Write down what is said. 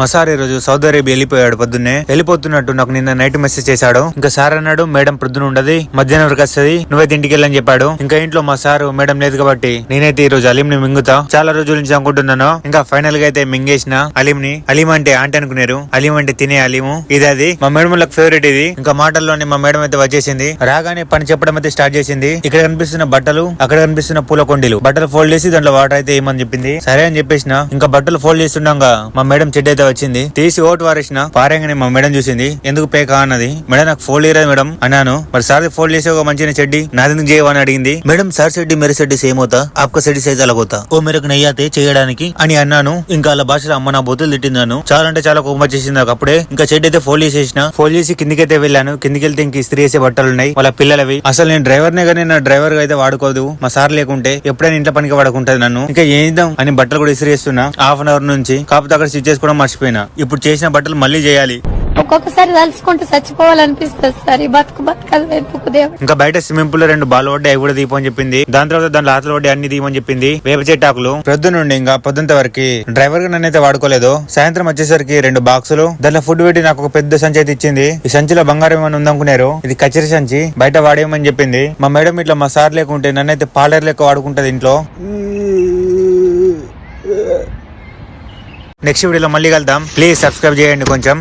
మా సార్ ఈ రోజు సౌదీ అరేబియా వెళ్ళిపోయాడు పొద్దున్నే. వెళ్ళిపోతున్నట్టు నాకు నిన్న నైట్ మెసేజ్ చేశాడు. ఇంకా సార్ అన్నాడు మేడం ప్రొద్దున ఉండదు మధ్యాహ్నం వరకు వస్తుంది నువ్వైతే ఇంటికి వెళ్ళని చెప్పాడు. ఇంకా ఇంట్లో మా సారు మేడం లేదు కాబట్టి నేనైతే ఈ రోజు అలీం ని మింగుతా. చాలా రోజుల నుంచి అనుకుంటున్నాను. ఇంకా ఫైనల్గా అయితే మింగేసిన అలీం ని అలీం అంటే ఆంటీ అనుకున్నారు అలీం అంటే తినే అలీము. ఇది అది. మా మేడం ఫేవరెట్ ఇది. ఇంకా మాటల్లోనే మా మేడం అయితే వచ్చేసింది. రాగానే పని చెప్పడం అయితే స్టార్ట్ చేసింది. ఇక్కడ కనిపిస్తున్న బట్టలు అక్కడ కనిపిస్తున్న పూల కొండీలు. బట్టలు ఫోల్డ్ చేసి దాంట్లో వాటర్ అయితే ఏమని చెప్పింది. సరే అని చెప్పేసిన. ఇంకా బట్టలు ఫోల్డ్ చేస్తుండగా మా మేడం చెడ్డ అయితే వచ్చింది. తీసి ఓటు వారేసిన పారంగానే మా మేడం చూసింది. ఎందుకు పేక అన్నది. మేడం నాకు ఫోల్డ్ చేయలేదు మేడం అన్నాను. మరి సార్ ఫోల్డ్ చేసే ఒక మంచి చెడ్డి నాదెందుకు చేయవని అడిగింది. మేడం సార్ చెడ్డి మెరే చెడ్డి సేమ్ అవుతా. ఆప్క సెడ్డి సైజ్ అలా పోతా. ఓ మేరకు నయ్యాతే చేయడానికి అని అన్నాను. ఇంకా అలా భాషలో అమ్మ నా బొత్తులు తిట్టిందాను చాలా అంటే చాలా కోపం వచ్చేసింది నాకు అప్పుడే. ఇంకా చెడ్డి అయితే ఫోల్డ్ చేసేసిన. ఫోల్డ్ చేసి కిందికైతే వెళ్ళాను. కిందికి వెళ్తే ఇంక ఇస్త్రీ చేసే బట్టలు ఉన్నాయి. వాళ్ళ పిల్లలవి. అసలు నేను డ్రైవర్ నే కానీ నా డ్రైవర్ అయితే వాడుకోదు. మా సార్ లేకుంటే ఎప్పుడైనా ఇంట్లో పనికి వాడుకుంటది నన్ను. ఇంకా ఏం చేద్దాం అని బట్టలు కూడా ఇస్త్రీ చేస్తున్నా హాఫ్ అన్ అవర్ నుంచి. కాకపోతే అక్కడ స్టిచ్ చేసుకోవడం మర్చిపోయినా. ఇప్పుడు చేసిన బట్టలు మళ్ళీ చేయాలి. ఒక్కొక్కసారి తలుచుకుంటూ చచ్చిపోవాలనిపిస్తుంది సార్. ఈ బతుకు బతకదు వెతుకు దేవుడు. ఇంకా బయట స్విమ్మింగ్ పూల్లో రెండు బాల్ పడ్డాయి అవి కూడా దీపని చెప్పింది. దాని తర్వాత దాంట్లో ఆతలు పడ్డాయి అన్ని దీపని చెప్పింది. వేప చెట్టాకులు. ప్రొద్దు నుండి ఇంకా పొద్దుంత వరకు డ్రైవర్గా నన్నైతే వాడుకోలేదు. సాయంత్రం వచ్చేసరికి రెండు బాక్సులు. దాంట్లో ఫుడ్ పెట్టి నాకు ఒక పెద్ద సంచి అయితే ఇచ్చింది. ఈ సంచిలో బంగారం ఏమైనా ఉందనుకున్నారు ఇది కచ్చరి సంచి. బయట వాడేయమని చెప్పింది. మా మేడం ఇట్లా మా సార్ లేకుంటే నన్నైతే పాలర్ లెక్క వాడుకుంటది ఇంట్లో. నెక్స్ట్ వీడియోలో మళ్ళీ కలుద్దాం. ప్లీజ్ సబ్స్క్రైబ్ చేయండి కొంచెం.